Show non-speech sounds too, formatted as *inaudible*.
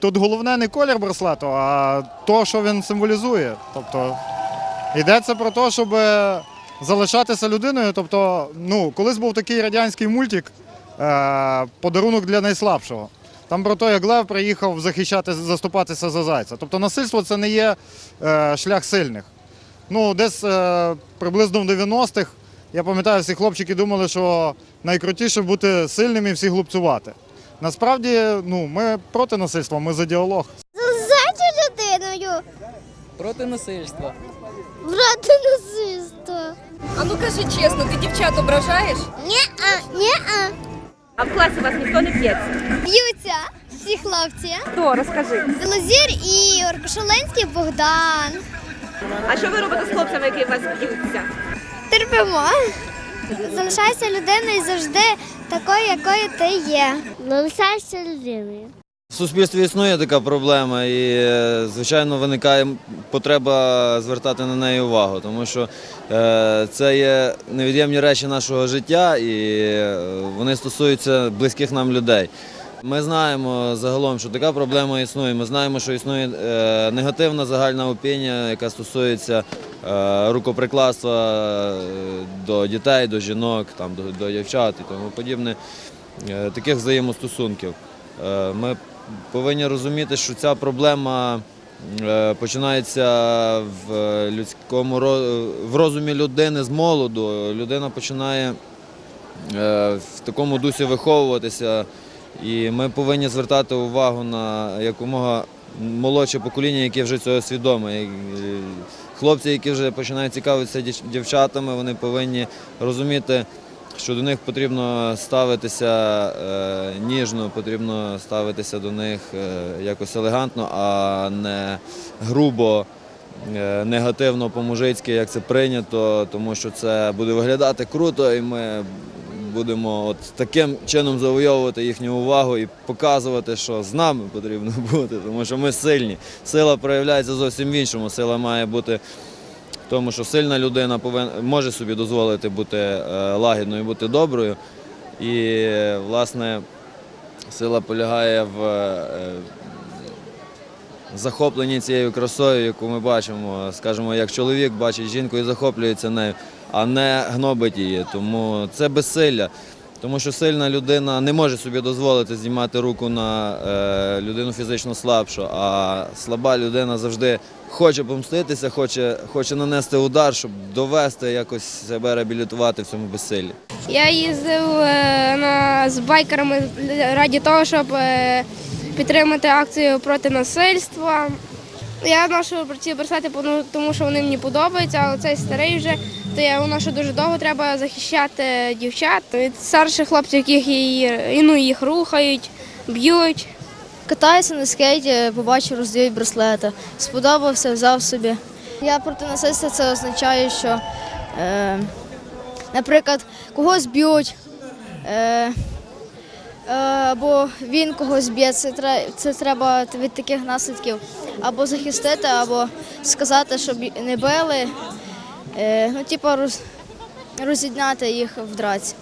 Тут головне не колір браслету, а то, що він символізує. Тобто йдеться про те, щоб залишатися людиною. Тобто, ну, колись був такий радянський мультик е, Подарунок для найслабшого. Там про те, як Лев приїхав захищати, заступатися за зайця. Тобто насильство це не є е, шлях сильних. Ну, десь е, приблизно в 90-х, я пам'ятаю, всі хлопчики думали, що найкрутіше бути сильним і всі глупцювати. Насправді, ну, ми проти насильства, ми за діалог. За людиною Проти насильства. брати насильство. А ну кажи чесно, ти дівчат ображаєш? Ні-а, ні-а. А в класі вас ніхто не п'ється? Б'ються всі хлопці. Хто? Розкажи. Білозір Ігор, Кошеленський Богдан. А що ви робите з хлопцями, які вас б'ються? Терпимо. Залишайся людиною завжди такою, якою ти є. Залишайся людиною. В суспільстві існує така проблема, і звичайно виникає потреба звертати на неї увагу, тому що е, це є невід'ємні речі нашого життя, і е, вони стосуються близьких нам людей. Ми знаємо загалом, що така проблема існує. Ми знаємо, що існує е, негативна загальна опінія, яка стосується рукоприкладства до дітей, до жінок, до, дівчат і тому подібне, таких взаємостосунків. Е, Ми повинні розуміти, що ця проблема е, починається в людському в розумі людини з молоду. Людина починає е, в такому дусі виховуватися, і ми повинні звертати увагу на якомога молодше покоління, яке вже цього свідоме. Е, Хлопці, які вже починають цікавитися дівчатами, вони повинні розуміти, що до них потрібно ставитися е, ніжно, потрібно ставитися до них е, якось елегантно, а не грубо, е, негативно по-мужицьки, як це прийнято, тому що це буде виглядати круто, і ми будемо от таким чином завойовувати їхню увагу і показувати, що з нами потрібно *laughs* бути, тому що ми сильні. Сила проявляється зовсім в іншому. Сила має бути тому що сильна людина повин, може собі дозволити бути е, лагідною, бути доброю. І, власне, сила полягає в е, захопленні цією красою, яку ми бачимо. Скажімо, як чоловік бачить жінку і захоплюється нею, а не гнобить її. Тому це безсилля. Тому що сильна людина не може собі дозволити знімати руку на е, людину фізично слабшу, а слаба людина завжди хоче помститися, хоче, хоче нанести удар, щоб довести якось себе реабілітувати в цьому безсиллі. Я їздив е, на, з байкерами раді того, щоб е, підтримати акцію проти насильства. Я ношу ці браслети, ну, тому що вони мені подобаються, але цей старий вже, то я ношу дуже довго, треба захищати дівчат від старших хлопців, яких і, ну, їх рухають, б'ють. Катаюся на скейті, побачив, роздають браслети. Сподобався, взяв собі. Я проти насильства це означає, що, е, наприклад, когось б'ють, е, е, або він когось б'є. Це, це треба від таких наслідків або захистити, або сказати, щоб не били. Е, ну, типу, роз, розідняти їх в драці.